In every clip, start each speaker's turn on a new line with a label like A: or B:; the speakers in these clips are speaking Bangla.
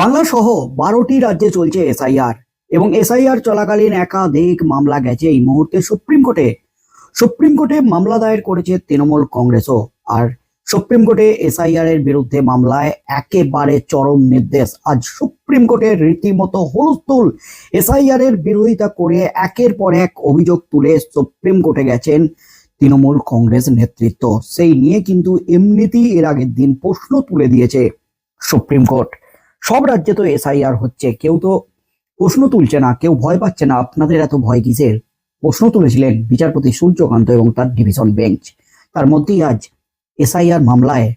A: বাংলা সহ বারোটি রাজ্যে চলছে এসআইআর এবং এসআইআর চলাকালীন একাধিক মামলা গেছে এই মুহূর্তে সুপ্রিম কোর্টে। সুপ্রিম কোর্টে মামলা দায়ের করেছে তৃণমূল কংগ্রেসও আর সুপ্রিম কোর্টে এসআইআর এর বিরুদ্ধে মামলায় একেবারে চরম নির্দেশ। আজ সুপ্রিম কোর্টের রীতিমতো হলুস্তুল এসআইআর এর বিরোধিতা করে একের পর এক অভিযোগ তুলে সুপ্রিম কোর্টে গেছেন তৃণমূল কংগ্রেস নেতৃত্ব। সেই নিয়ে কিন্তু এমনিতেই এর আগের দিন প্রশ্ন তুলে দিয়েছে সুপ্রিম কোর্ট। সব রাজ্যে তো এসআইআর হচ্ছে। কেউ তো প্রশ্ন তুলছে না, কেউ ভয় পাচ্ছে না। আপনাদের এত ভয় কিসের? প্রশ্ন তুলেছিলেন বিচারপতি সূর্যকান্ত এবং তার ডিভিশন বেঞ্চ। তার মধ্যেই আজ এসআইআর মামলায়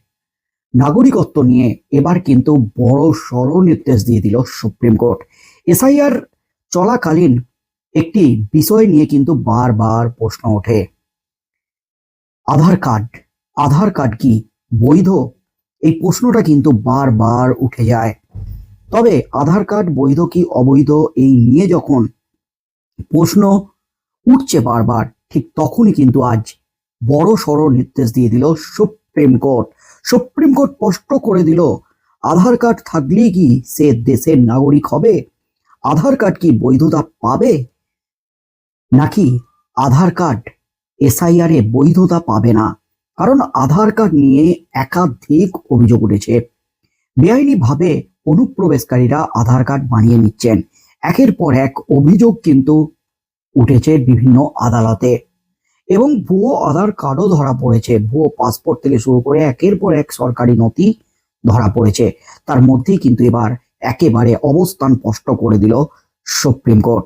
A: নাগরিকত্ব নিয়ে এবার কিন্তু বড় সড় নির্দেশ দিয়ে দিল সুপ্রিম কোর্ট। এসআইআর চলাকালীন একটি বিষয় নিয়ে কিন্তু বারবার প্রশ্ন ওঠে। আধার কার্ড আধার কার্ড কি বৈধ? এই প্রশ্নটা কিন্তু বারবার উঠে যায়। তবে আধার কার্ড বৈধ কি অবৈধ এই নিয়ে যখন প্রশ্ন উঠছে বারবার, ঠিক তখনই কিন্তু আজ বড় সড় নির্দেশ দিয়ে দিল সুপ্রিম কোর্ট। সুপ্রিম কোর্ট স্পষ্ট করে দিল, আধার কার্ড থাকলেই কি সে দেশের নাগরিক হবে? আধার কার্ড কি বৈধতা পাবে? নাকি আধার কার্ড এসআইআর বৈধতা পাবে না? কারণ আধার কার্ড নিয়ে একাধিক অভিযোগ উঠেছে। বেআইনিভাবে অনুপ্রবেশকারীরা আধার কার্ড বানিয়ে নিচ্ছেন। একের পর এক অভিযোগ কিন্তু উঠেছে বিভিন্ন আদালতে। এবং ভুয়ো আধার কার্ডও ধরা পড়েছে। ভুয়ো পাসপোর্ট থেকে শুরু করে একের পর এক সরকারি নথি ধরা পড়েছে। তার মধ্যেই কিন্তু এবার একেবারে অবস্থান স্পষ্ট করে দিল সুপ্রিম কোর্ট।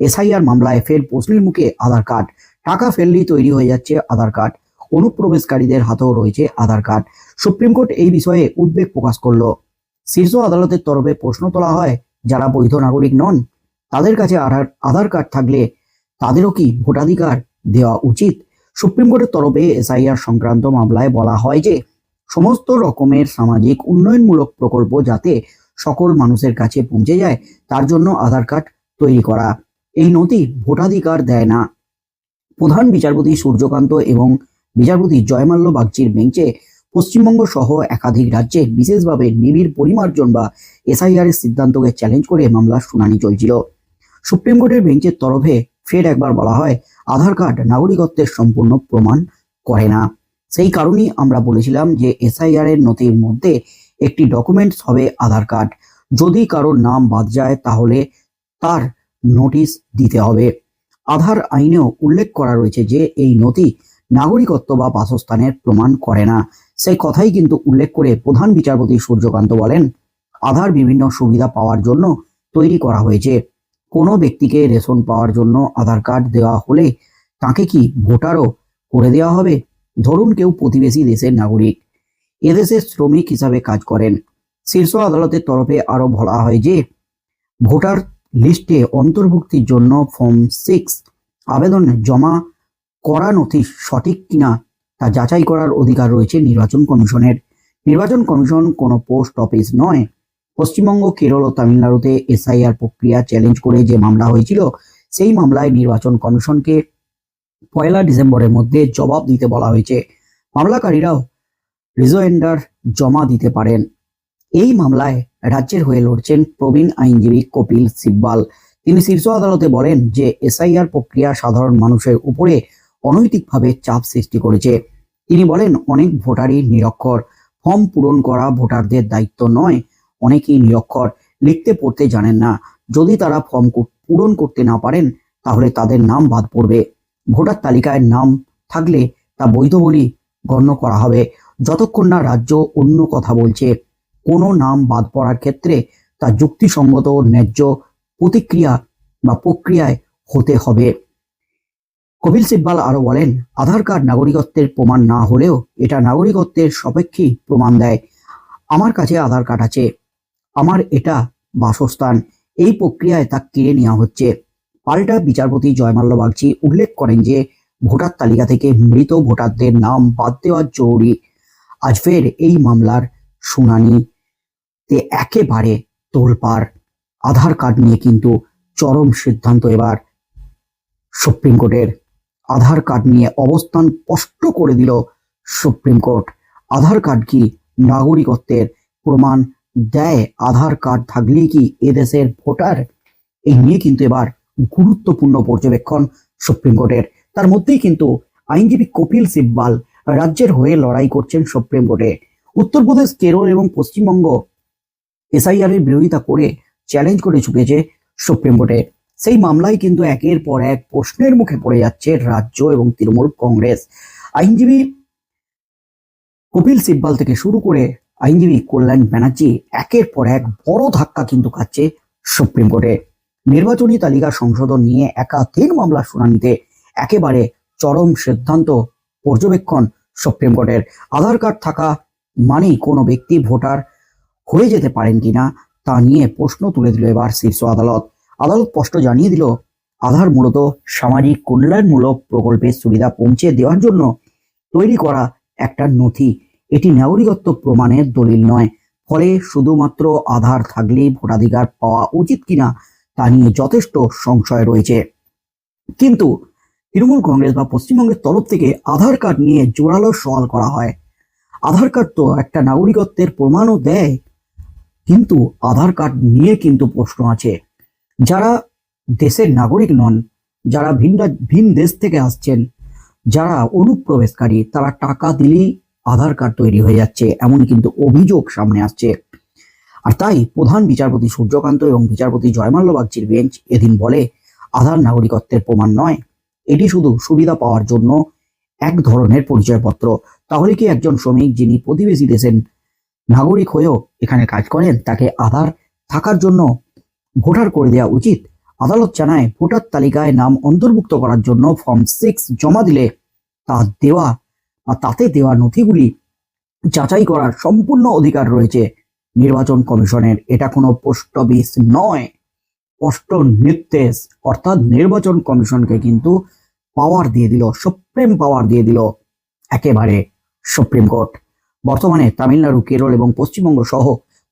A: এসআইআর মামলায় ফের প্রশ্নের মুখে আধার কার্ড। টাকা ফেললেই তৈরি হয়ে যাচ্ছে আধার কার্ড। অনুপ্রবেশকারীদের হাতেও রয়েছে আধার কার্ড। সুপ্রিম কোর্ট এই বিষয়ে উদ্বেগ প্রকাশ করল। শীর্ষ আদালতের তরফে প্রশ্ন তোলা হয়, যারা বৈধ নাগরিক নন, তাদের কাছে আধার আধার কার্ড থাকলে তাদেরও কি ভোটাধিকার দেওয়া উচিত? সুপ্রিম কোর্টের তরফে এসআইআর সংক্রান্ত মামলায় বলা হয় যে, সমস্ত রকমের সামাজিক উন্নয়নমূলক প্রকল্প যাতে সকল মানুষের কাছে পৌঁছে যায়, তার জন্য আধার কার্ড তৈরি করা। এই নথি ভোটাধিকার দেয় না। প্রধান বিচারপতি সূর্যকান্ত এবং বিচারপতি জয়মাল্য বাগচির বেঞ্চে পশ্চিমবঙ্গ সহ একাধিক রাজ্যে বিশেষভাবে নিবিড় পরিমার্জন বা এসআইআর এর সিদ্ধান্তকে চ্যালেঞ্জ করে মামলার শুনানি চলছিল। সুপ্রিম কোর্টের বেঞ্চের তরফে ফের একবার বলা হয়, আধার কার্ড নাগরিকত্বের সম্পূর্ণ প্রমাণ করে না। সেই কারণেই আমরা বলেছিলাম যে এসআইআর এর নথির মধ্যে একটি ডকুমেন্টস হবে আধার কার্ড। যদি কারোর নাম বাদ যায়, তাহলে তার নোটিশ দিতে হবে। আধার আইনেও উল্লেখ করা রয়েছে যে এই নথি নাগরিকত্ব বা বাসস্থানের প্রমাণ করে না। সেই কথাই কিন্তু উল্লেখ করে প্রধান বিচারপতি সূর্যকান্ত বলেন, আধার বিভিন্ন সুবিধা পাওয়ার জন্য তৈরি করা হয়েছে। কোনো ব্যক্তিকে রেশন পাওয়ার জন্য আধার কার্ড দেওয়া হলে তাকে কি ভোটারও করে দেওয়া হবে? ধরুন কেউ প্রতিবেশী দেশের নাগরিক এদেশের শ্রমিক হিসাবে কাজ করেন। শীর্ষ আদালতের তরফে আরও বলা হয় যে, ভোটার লিস্টে অন্তর্ভুক্তির জন্য ফর্ম সিক্স, আবেদন জমা করা নথি সঠিক কিনা তা যাচাই করার অধিকার রয়েছে নির্বাচন কমিশনের। নির্বাচন কমিশন কোনো পোস্ট অফিস নয়। পশ্চিমবঙ্গ, কেরল ও তামিলনাড়ুতে এসআইআর প্রক্রিয়া চ্যালেঞ্জ করে যে মামলা হয়েছিল, সেই মামলায় নির্বাচন কমিশনকে পয়লা ডিসেম্বরের মধ্যে জবাব দিতে বলা হয়েছে। মামলাকারীরাও রিজোয়েন্ডার জমা দিতে পারেন। এই মামলায় রাজ্যের হয়ে লড়ছেন প্রবীণ আইনজীবী কপিল সিব্বাল। তিনি শীর্ষ আদালতে বলেন যে এসআইআর প্রক্রিয়া সাধারণ মানুষের উপরে অনৈতিকভাবে চাপ সৃষ্টি করেছে। তিনি বলেন, অনেক ভোটারই নিরক্ষর। ফর্ম পূরণ করা ভোটারদের দায়িত্ব নয়। অনেকেই নিরক্ষর। লিখতে, পড়তে জানেন না। যদি তারা ফর্ম পূরণ করতে না পারেন, তাহলে তাদের নাম বাদ পড়বে। ভোটার তালিকায় নাম থাকলে তা বৈধ বলেই গণ্য করা হবে। যতক্ষণ না রাজ্য অন্য কথা বলছে। কোনো নাম বাদ পড়ার ক্ষেত্রে তা যুক্তিসঙ্গত ন্যায্য প্রতিক্রিয়া বা প্রক্রিয়ায় হতে হবে। কপিল সিব্বাল আরও বলেন, আধার কার্ড নাগরিকত্বের প্রমাণ না হলেও এটা নাগরিকত্বের সপেক্ষেই প্রমাণ দেয়। আমার কাছে আধার কার্ড আছে। আমার এটা বাসস্থান। এই প্রক্রিয়ায় তা কেড়ে নেওয়া হচ্ছে। পাল্টা বিচারপতি জয়মাল্য বাগচি উল্লেখ করেন যে, ভোটার তালিকা থেকে মৃত ভোটারদের নাম বাদ দেওয়া জরুরি। আজ ফের এই মামলার শুনানিতে একেবারে তোলপাড়। আধার কার্ড নিয়ে কিন্তু চরম সিদ্ধান্ত এবার সুপ্রিম কোর্টের। আধার কার্ড নিয়ে অবস্থান স্পষ্ট করে দিল সুপ্রিম কোর্ট। আধার কার্ড কি নাগরিকত্বের প্রমাণ? দেয় আধার কার্ড থাকলেই কি এদেশের ভোটার? এই নিয়ে কিন্তু এবার গুরুত্বপূর্ণ পর্যবেক্ষণ সুপ্রিম কোর্টের। তার মধ্যেই কিন্তু আইনজীবী কপিল সিব্বাল রাজ্যের হয়ে লড়াই করছেন সুপ্রিম কোর্টে। উত্তরপ্রদেশ, কেরল এবং পশ্চিমবঙ্গ এসআইআর এর বিরোধিতা করে চ্যালেঞ্জ করে চুকেছে সুপ্রিম কোর্টে। সেই মামলায় কিন্তু একের পর এক প্রশ্নের মুখে পড়ে যাচ্ছে রাজ্য এবং তৃণমূল কংগ্রেস। আইনজীবী কপিল সিব্বাল থেকে শুরু করে আইনজীবী কল্যাণ ব্যানার্জি একের পর এক বড় ধাক্কা কিন্তু খাচ্ছে সুপ্রিম কোর্টে। নির্বাচনী তালিকা সংশোধন নিয়ে একাধিক মামলার শুনানিতে একেবারে চরম সিদ্ধান্ত পর্যবেক্ষণ সুপ্রিম কোর্টের। আধার কার্ড থাকা মানেই কোনো ব্যক্তি ভোটার হয়ে যেতে পারেন কিনা তা নিয়ে প্রশ্ন তুলে দিল এবার শীর্ষ আদালত। আদালত স্পষ্ট জানিয়ে দিল, আধার মূলত সামাজিক কল্যাণমূলক প্রকল্পের সুবিধা পৌঁছে দেওয়ার জন্য তৈরি করা একটা নথি। এটি নাগরিকত্ব প্রমাণের দলিল নয়, ফলে শুধুমাত্র আধার থাকলেই ভোটাধিকার পাওয়া উচিত কিনা তা নিয়ে যথেষ্ট সংশয় রয়েছে। কিন্তু তৃণমূল কংগ্রেস বা পশ্চিমবঙ্গের তরফ থেকে আধার কার্ড নিয়ে জোরালো সওয়াল করা হয়। আধার কার্ড তো একটা নাগরিকত্বের প্রমাণও দেয়, কিন্তু আধার কার্ড নিয়ে কিন্তু প্রশ্ন আছে। যারা দেশের নাগরিক নন, যারা ভিন ভিন দেশ থেকে আসছেন, যারা অনুপ্রবেশকারী, তারা টাকা দিলেই আধার কার্ড তৈরি হয়ে যাচ্ছে এমন কিন্তু অভিযোগ সামনে আসছে। আর তাই প্রধান বিচারপতি সূর্যকান্ত এবং বিচারপতি জয়মাল্য বাগচির বেঞ্চ এদিন বলে, আধার নাগরিকত্বের প্রমাণ নয়। এটি শুধু সুবিধা পাওয়ার জন্য এক ধরনের পরিচয়পত্র। তাহলে কি একজন শ্রমিক যিনি প্রতিবেশী দেশের নাগরিক হয়েও এখানে কাজ করেন, তাকে আধার থাকার জন্য ভোটার করে দেওয়া উচিত। আদালত জানায়, ভোটার তালিকায় নাম অন্তর্ভুক্ত করার জন্য ফর্ম সিক্স জমা দিলে তা দেওয়া বা তাতে দেওয়া নথিগুলি যাচাই করার সম্পূর্ণ অধিকার রয়েছে নির্বাচন কমিশনের। এটা কোনো পোস্ট অফিস নয়। স্পষ্ট নির্দেশ, অর্থাৎ নির্বাচন কমিশনকে কিন্তু পাওয়ার দিয়ে দিল সুপ্রিম পাওয়ার দিয়ে দিল একেবারে সুপ্রিম কোর্ট। বর্তমানে তামিলনাড়ু, কেরল এবং পশ্চিমবঙ্গ সহ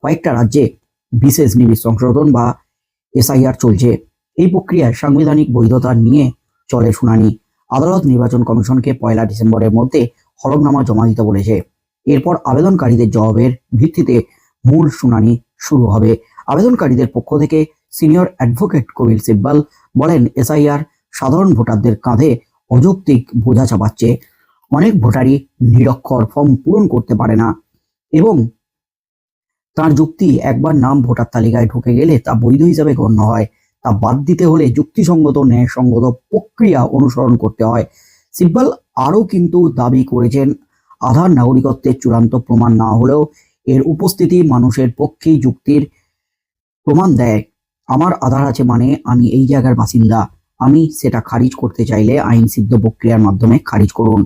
A: কয়েকটা রাজ্যে বিশেষ নিবিড় সংশোধন বা এসআইআর চলছে। এই প্রক্রিয়ায় সাংবিধানিক বৈধতা নিয়ে চলে শুনানি। আদালত নির্বাচন কমিশনকে পয়লা ডিসেম্বরের মধ্যে হলফনামা জমা দিতে বলেছে। এরপর আবেদনকারীদের জবাবের ভিত্তিতে মূল শুনানি শুরু হবে। আবেদনকারীদের পক্ষ থেকে সিনিয়র অ্যাডভোকেট কবির সিব্বাল বলেন, এসআইআর সাধারণ ভোটারদের কাঁধে অযৌক্তিক বোঝা চাপাচ্ছে। অনেক ভোটারই নিরক্ষর ফর্ম পূরণ করতে পারে না এবং তার যুক্তি একবার নাম ভোটার তালিকায় ঢুকে গেলে তা বৈধ হিসাবে গণ্য হয়। তা বাদ দিতে হলে যুক্তিসঙ্গত, ন্যায়সঙ্গত প্রক্রিয়া অনুসরণ করতে হয়। সিব্বাল আরও কিন্তু দাবি করেছেন, আধার নাগরিকত্বের চূড়ান্ত প্রমাণ না হলেও এর উপস্থিতি মানুষের পক্ষেই যুক্তির প্রমাণ দেয়। আমার আধার আছে মানে আমি এই জায়গার বাসিন্দা। আমি সেটা খারিজ করতে চাইলে আইন সিদ্ধ প্রক্রিয়ার মাধ্যমে খারিজ করুন।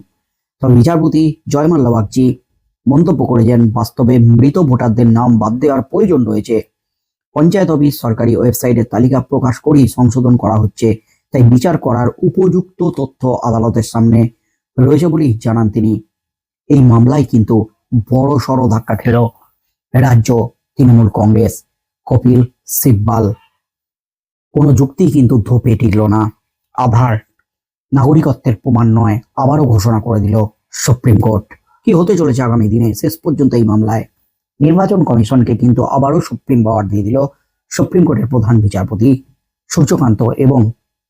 A: তবে বিচারপতি জয়মাল্লা বাগচি মন্তব্য করেছেন। বাস্তবে মৃত ভোটারদের নাম বাদ দেওয়ার প্রয়োজন রয়েছে। পঞ্চায়েত অফিস সরকারি ওয়েবসাইটের তালিকা প্রকাশ করেই সংশোধন করা হচ্ছে। তাই বিচার করার উপযুক্ত তথ্য আদালতের সামনে রয়েছে বলেই জানান তিনি। এই মামলায় কিন্তু বড় সড় ধাক্কা খেল রাজ্য তৃণমূল কংগ্রেস। কপিল সিব্বাল, কোনো যুক্তি কিন্তু ধোপে টিকল না। আধার, নাগরিকত্বের প্রমাণ নয়, আবারও ঘোষণা করে দিল সুপ্রিম কোর্ট। কি হতে চলেছে আগামী দিনে? শেষ পর্যন্ত এই মামলায় নির্বাচন কমিশনকে কিন্তু আবারও সুপ্রিম পাওয়ার দিয়ে দিল সুপ্রিম কোর্টের প্রধান বিচারপতি সূর্যকান্ত এবং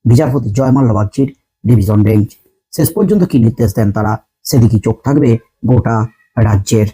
A: বিচারপতি জয়মাল্য বাগচির ডিভিশন বেঞ্চ। শেষ পর্যন্ত কি নির্দেশ দেন তারা? সেদিকে চোখ থাকবে গোটা রাজ্যের